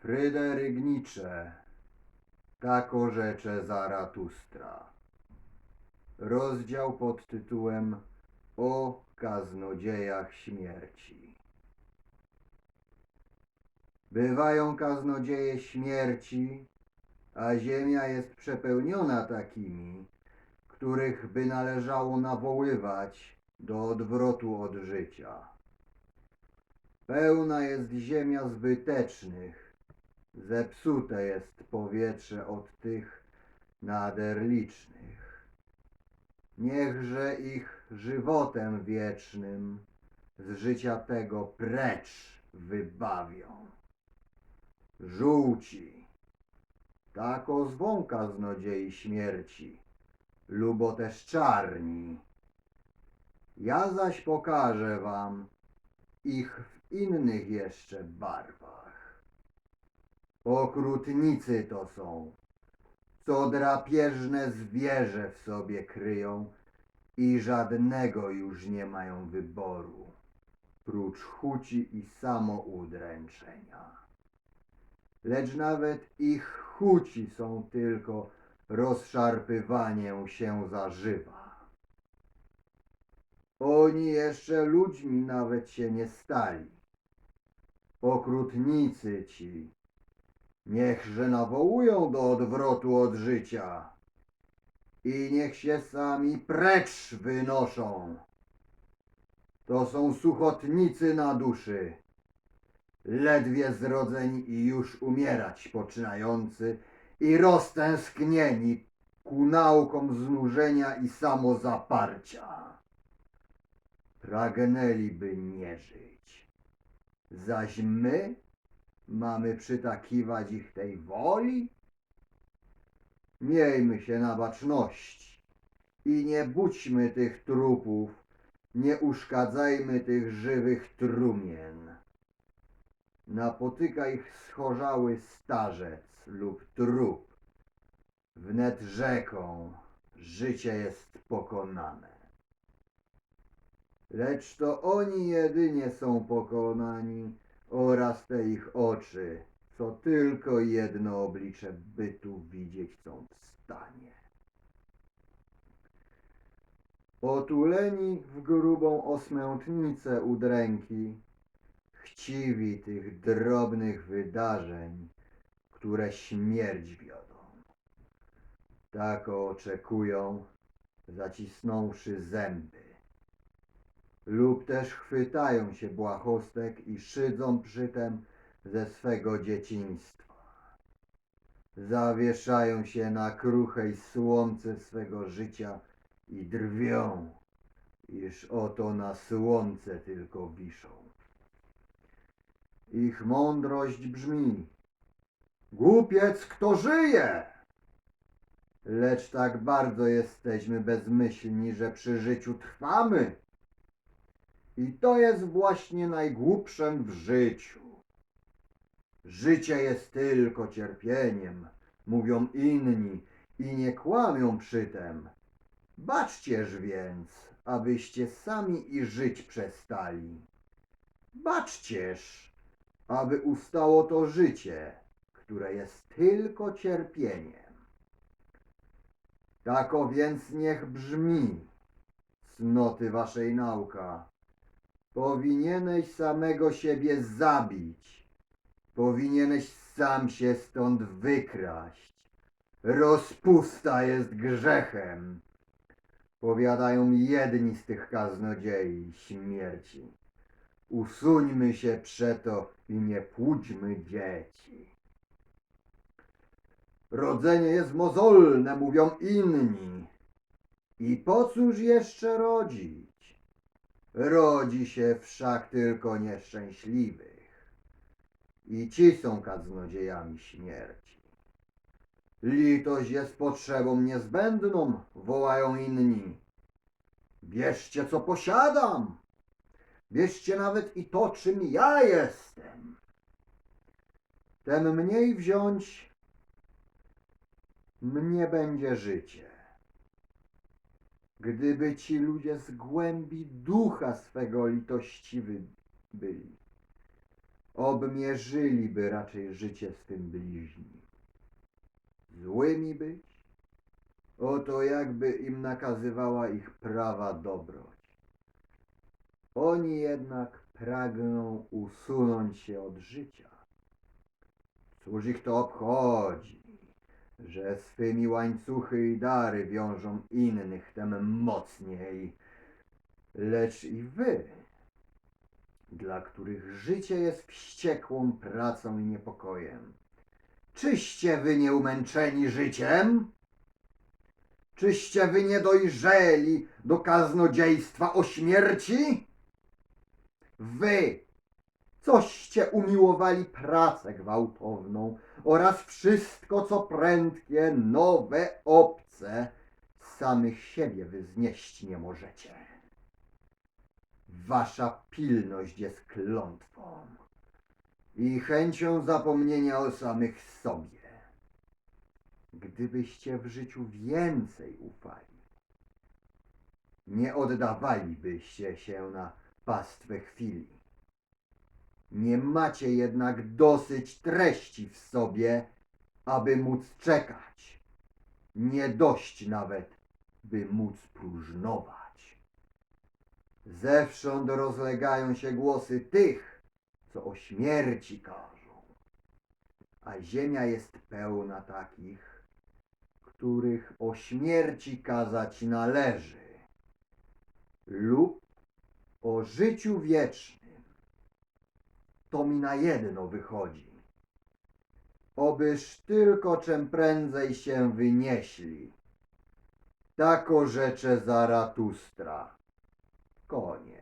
Fryderyk Nietzsche. Tak orzecze Zaratustra Rozdział pod tytułem O kaznodziejach śmierci. Bywają kaznodzieje śmierci, a ziemia jest przepełniona takimi, których by należało nawoływać do odwrotu od życia. Pełna jest ziemia zbytecznych, zepsute jest powietrze od tych nader licznych. Niechże ich żywotem wiecznym z życia tego precz wybawią. Żółci, tak ozwą kaznodziei śmierci, lubo też czarni. Ja zaś pokażę wam ich w innych jeszcze barwach. Okrutnicy to są, co drapieżne zwierzę w sobie kryją i żadnego już nie mają wyboru, prócz chuci i samoudręczenia. Lecz nawet ich chuci są tylko rozszarpywaniem się zażywa. Oni jeszcze ludźmi nawet się nie stali. Okrutnicy ci, niechże nawołują do odwrotu od życia i niech się sami precz wynoszą. To są suchotnicy na duszy, ledwie zrodzeni i już umierać poczynający i roztęsknieni ku naukom znużenia i samozaparcia. Pragnęliby nie żyć, zaś my mamy przytakiwać ich tej woli? Miejmy się na baczności i nie budźmy tych trupów, nie uszkadzajmy tych żywych trumien. Napotyka ich schorzały starzec lub trup. Wnet rzeką życie jest pokonane. Lecz to oni jedynie są pokonani oraz te ich oczy, co tylko jedno oblicze bytu widzieć są w stanie. Otuleni w grubą osmętnicę udręki, chciwi tych drobnych wydarzeń, które śmierć wiodą. Tak oczekują, zacisnąwszy zęby. Lub też chwytają się błahostek i szydzą przytem ze swego dzieciństwa. Zawieszają się na kruchej słomce swego życia i drwią, iż oto na słomce tylko wiszą. Ich mądrość brzmi: Głupiec, kto żyje! Lecz tak bardzo jesteśmy bezmyślni, że przy życiu trwamy. I to jest właśnie najgłupszem w życiu. Życie jest tylko cierpieniem, mówią inni i nie kłamią przytem. Baczcież więc, abyście sami i żyć przestali. Baczcież, aby ustało to życie, które jest tylko cierpieniem. Tako więc niech brzmi cnoty waszej nauka. Powinieneś samego siebie zabić. Powinieneś sam się stąd wykraść. Rozpusta jest grzechem. Powiadają jedni z tych kaznodziei śmierci. Usuńmy się przeto i nie płódźmy dzieci. Rodzenie jest mozolne, mówią inni. I po cóż jeszcze rodzić? Rodzi się wszak tylko nieszczęśliwych. I ci są kaznodziejami śmierci. Litość jest potrzebą niezbędną, wołają inni. Bierzcie co posiadam. Bierzcie nawet i to, czym ja jestem. Tem mniej wziąć, mnie będzie życie. Gdyby ci ludzie z głębi ducha swego litościwi byli. obmierzyliby raczej życie swym bliźnim. Złymi być? Oto jakby im nakazywała ich prawa dobroć. Oni jednak pragną usunąć się od życia. Cóż ich to obchodzi, że swymi łańcuchy i dary wiążą innych tem mocniej, lecz i wy, dla których życie jest wściekłą pracą i niepokojem. Czyście wy nie umęczeni życiem? Czyście wy nie dojrzeli do kaznodziejstwa o śmierci? Wy, coście umiłowali pracę gwałtowną oraz wszystko, co prędkie, nowe, obce, samych siebie wyznieść nie możecie. Wasza pilność jest klątwą i chęcią zapomnienia o samych sobie. Gdybyście w życiu więcej ufali, nie oddawalibyście się na pastwę chwili. Nie macie jednak dosyć treści w sobie, aby móc czekać. Nie dość nawet, by móc próżnować. Zewsząd rozlegają się głosy tych, co o śmierci każą, a ziemia jest pełna takich, których o śmierci kazać należy, lub o życiu wiecznym. To mi na jedno wychodzi. Obyż tylko czym prędzej się wynieśli. Tako rzecze Zaratustra. Koniec.